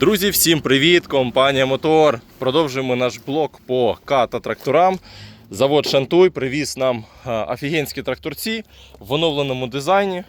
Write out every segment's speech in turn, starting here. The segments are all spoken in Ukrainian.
Друзі, всім привіт! Компанія Мотор. Продовжуємо наш блок по ката тракторам. Завод Шантуй привіз нам а, офігенські тракторці в оновленому дизайні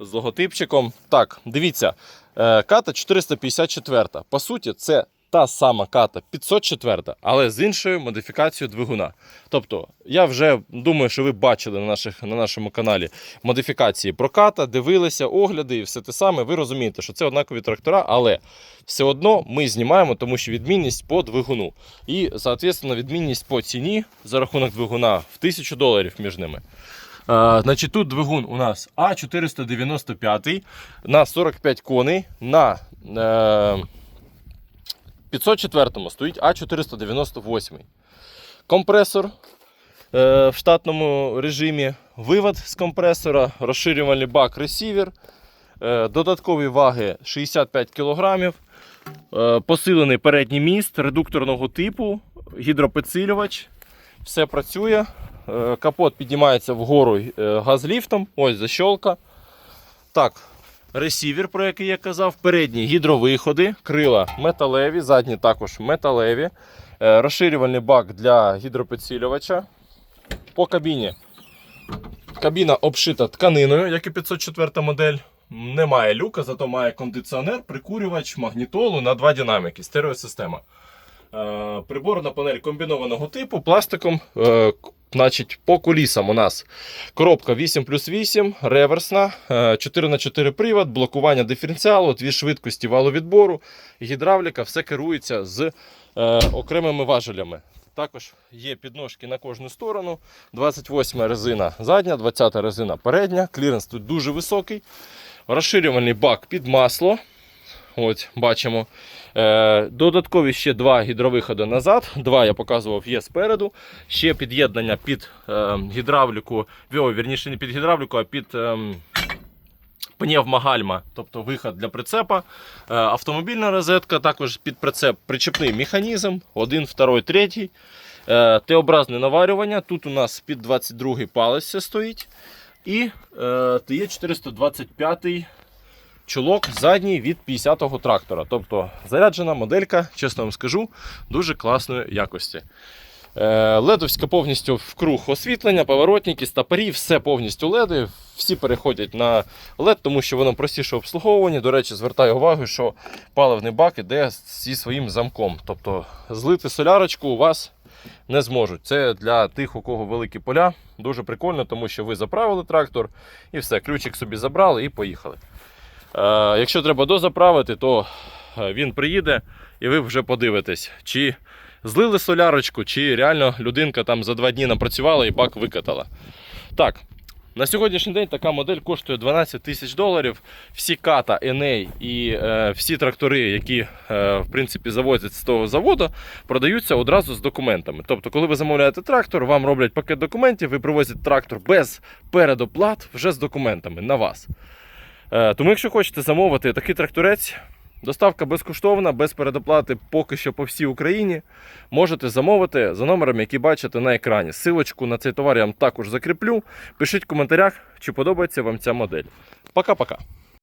з логотипчиком. Так, дивіться, е, ката 454. По суті, це та сама ката 504, але з іншою модифікацією двигуна. Тобто, я вже думаю, що ви бачили на, наших, на нашому каналі модифікації проката, дивилися, огляди і все те саме. Ви розумієте, що це однакові трактора, але все одно ми знімаємо, тому що відмінність по двигуну. І, соответственно, відмінність по ціні за рахунок двигуна в 1000 доларів між ними. Е, значить, тут двигун у нас А495 на 45 коней. На е, 504 стоїть А498. Компресор е, в штатному режимі, вивод з компресора, розширювальний бак ресівер, е, додаткові ваги 65 кг, е, посилений передній міст редукторного типу, гідропідсилювач. Все працює. Е, Капот піднімається вгору е, газліфтом. Ось защолка. Так, ресівер, про який я казав, передні гідровиходи, крила металеві, задні також металеві. Е, Розширювальний бак для гідропідсилювача. По кабіні. Кабіна обшита тканиною, як і 504 модель. Немає люка, зато має кондиціонер, прикурювач, магнітолу на два динаміки, стереосистема. Е, Приборна панель комбінованого типу пластиком. Е, Значить, по колісам у нас коробка 8 плюс 8, реверсна, 4х4 привод, блокування диференціалу, дві швидкості валовідбору, гідравліка, все керується з е, окремими важелями. Також є підножки на кожну сторону. 28 резина задня, 20 резина передня. Кліренс тут дуже високий. Розширювальний бак під масло. Ось, бачимо. Е, додаткові ще два гідровиходи назад. Два я показував є спереду. Ще під'єднання під е, гідравліку, вірніше не під гідравліку, а під е, пневмогальма, тобто виход для прицепа. Е, автомобільна розетка, також під прицеп причепний механізм, один, второй, третій. Т-образне наварювання. Тут у нас під 22 палець стоїть. І е, ТЕ425 чулок задній від 50-го трактора. Тобто заряджена моделька, чесно вам скажу, дуже класної якості. Е, Ледовська повністю в круг освітлення, поворотники, стапарі, все повністю леди. Всі переходять на LED, тому що воно простіше обслуговування. До речі, звертаю увагу, що паливний бак іде зі своїм замком. Тобто злити солярочку у вас не зможуть. Це для тих, у кого великі поля. Дуже прикольно, тому що ви заправили трактор і все, ключик собі забрали і поїхали. Е, якщо треба дозаправити, то е, він приїде і ви вже подивитесь, чи злили солярочку, чи реально людинка там за два дні напрацювала і бак викатала. Так, на сьогоднішній день така модель коштує 12 тисяч доларів. Всі ката, NA і е, всі трактори, які е, в принципі завозять з того заводу, продаються одразу з документами. Тобто, коли ви замовляєте трактор, вам роблять пакет документів, ви привозите трактор без передоплат вже з документами на вас. Е, Тому, якщо хочете замовити такий тракторець, доставка безкоштовна, без передоплати поки що по всій Україні. Можете замовити за номером, який бачите на екрані. Силочку на цей товар я вам також закріплю. Пишіть в коментарях, чи подобається вам ця модель. Пока-пока.